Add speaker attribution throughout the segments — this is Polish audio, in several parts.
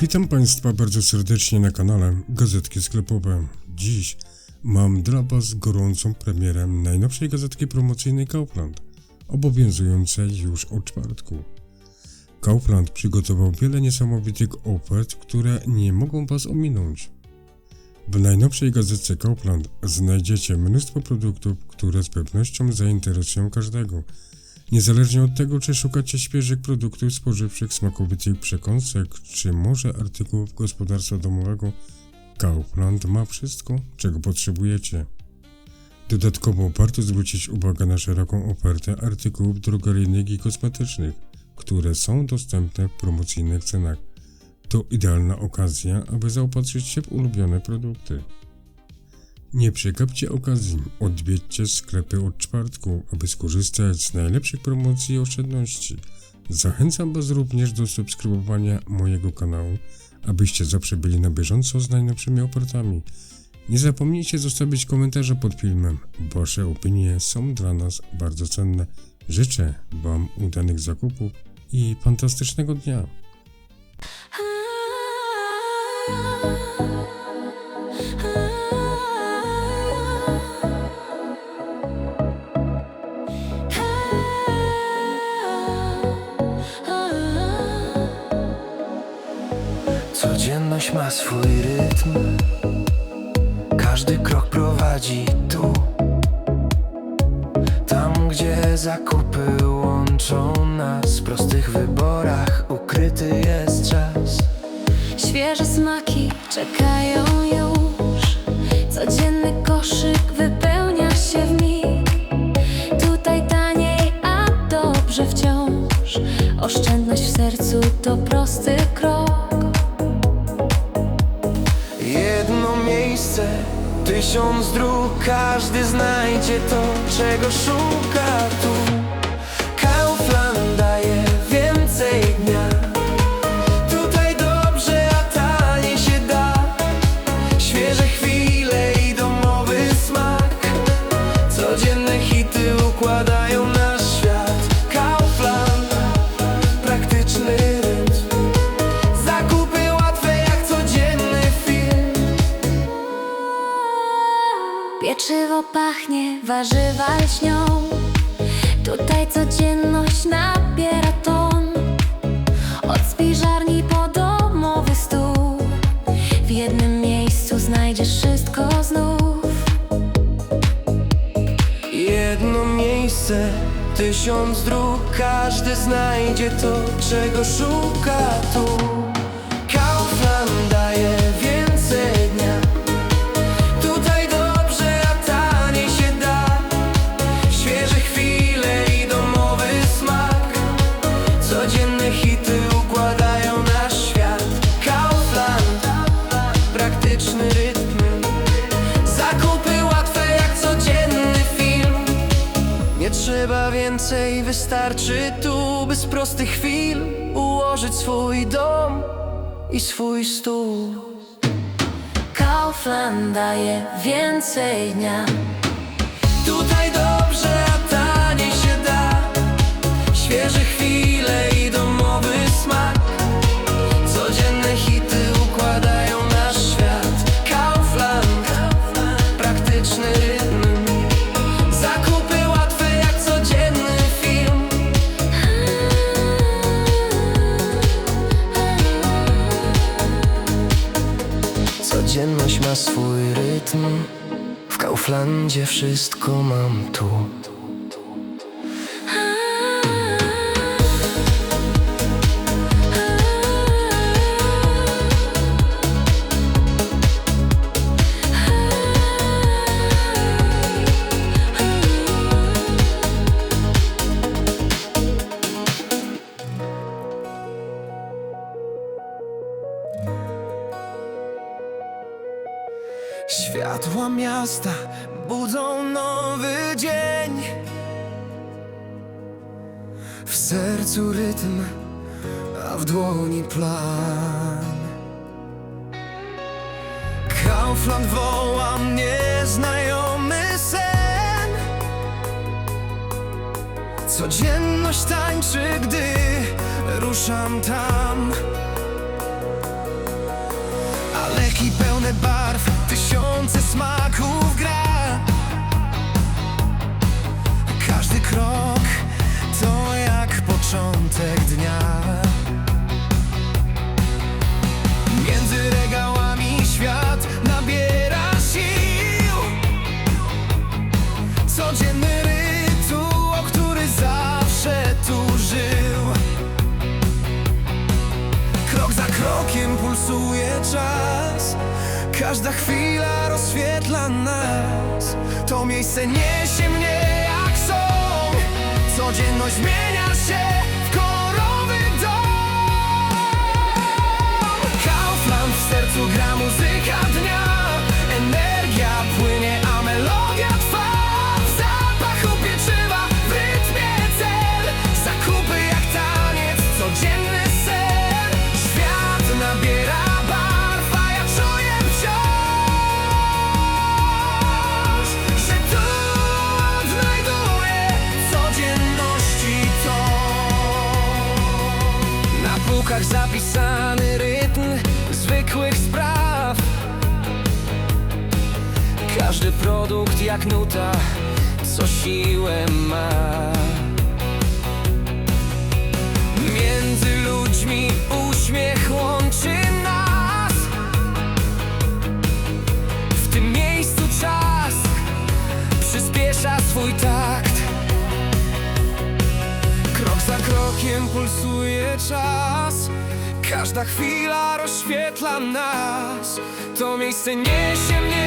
Speaker 1: Witam Państwa bardzo serdecznie na kanale Gazetki Sklepowe. Dziś mam dla Was gorącą premierę najnowszej gazetki promocyjnej Kaufland, obowiązującej już od czwartku. Kaufland przygotował wiele niesamowitych ofert, które nie mogą Was ominąć. W najnowszej gazetce Kaufland znajdziecie mnóstwo produktów, które z pewnością zainteresują każdego. Niezależnie od tego, czy szukacie świeżych produktów spożywczych, smakowitych przekąsek, czy może artykułów gospodarstwa domowego, Kaufland ma wszystko, czego potrzebujecie. Dodatkowo warto zwrócić uwagę na szeroką ofertę artykułów drogeryjnych i kosmetycznych, które są dostępne w promocyjnych cenach. To idealna okazja, aby zaopatrzyć się w ulubione produkty. Nie przegapcie okazji, odwiedźcie sklepy od czwartku, aby skorzystać z najlepszych promocji i oszczędności. Zachęcam Was również do subskrybowania mojego kanału, abyście zawsze byli na bieżąco z najnowszymi ofertami. Nie zapomnijcie zostawić komentarza pod filmem. Wasze opinie są dla nas bardzo cenne. Życzę Wam udanych zakupów i fantastycznego dnia.
Speaker 2: Codzienność ma swój rytm Każdy krok prowadzi tu Tam, gdzie zakupy prostych wyborach ukryty jest czas.
Speaker 3: Świeże smaki czekają już. Codzienny koszyk wypełnia się w mig. Tutaj taniej, a dobrze wciąż. Oszczędność w sercu to prosty krok.
Speaker 2: Jedno miejsce, tysiąc dróg Każdy znajdzie to, czego szuka tu
Speaker 3: Pachnie, warzywa lśnią. Tutaj codzienność nabiera ton. Od spiżarni po domowy stół. W jednym miejscu znajdziesz wszystko znów.
Speaker 2: Jedno miejsce, tysiąc dróg Każdy znajdzie to, czego szuka tu. Kaufland daje więcej Nie trzeba więcej, wystarczy tu By z prostych chwil ułożyć swój dom i swój stół.
Speaker 3: Kaufland daje więcej dnia.
Speaker 2: Tutaj dobrze, Ma swój rytm. W Kauflandzie wszystko mam tu Światła miasta budzą nowy dzień W sercu rytm, a w dłoni plan. Kaufland woła mnie znajomy sen. Codzienność tańczy, gdy ruszam tam. Barw, tysiące smaków gra. Każdy krok to jak początek dnia. Między regałami świat nabiera sił. Codzienny rytuał, który zawsze tu żył. Krok za krokiem pulsuje czas Każda chwila rozświetla nas. To miejsce niesie mnie jak song Codzienność zmienia Półkach zapisany rytm zwykłych spraw. Każdy produkt jak nuta, co siłę ma. Między ludźmi uśmiech łączy nas. W tym miejscu czas przyspiesza swój takt Krokiem pulsuje czas. Każda chwila rozświetla nas. To miejsce niesie mnie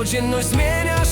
Speaker 2: klik Codzienność zmienia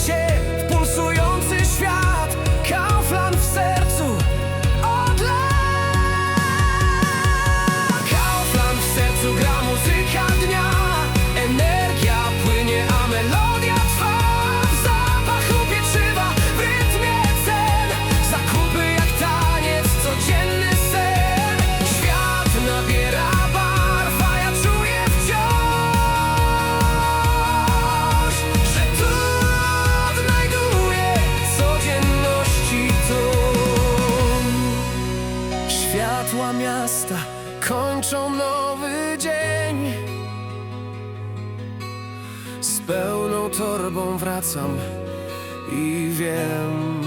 Speaker 2: pełną torbą wracam i wiem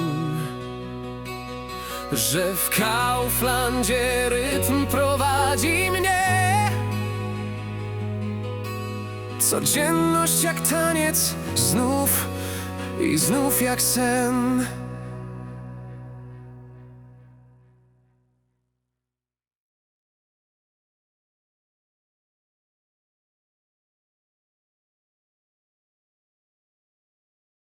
Speaker 2: Że w Kauflandzie rytm prowadzi mnie. Codzienność jak taniec Znów i znów jak sen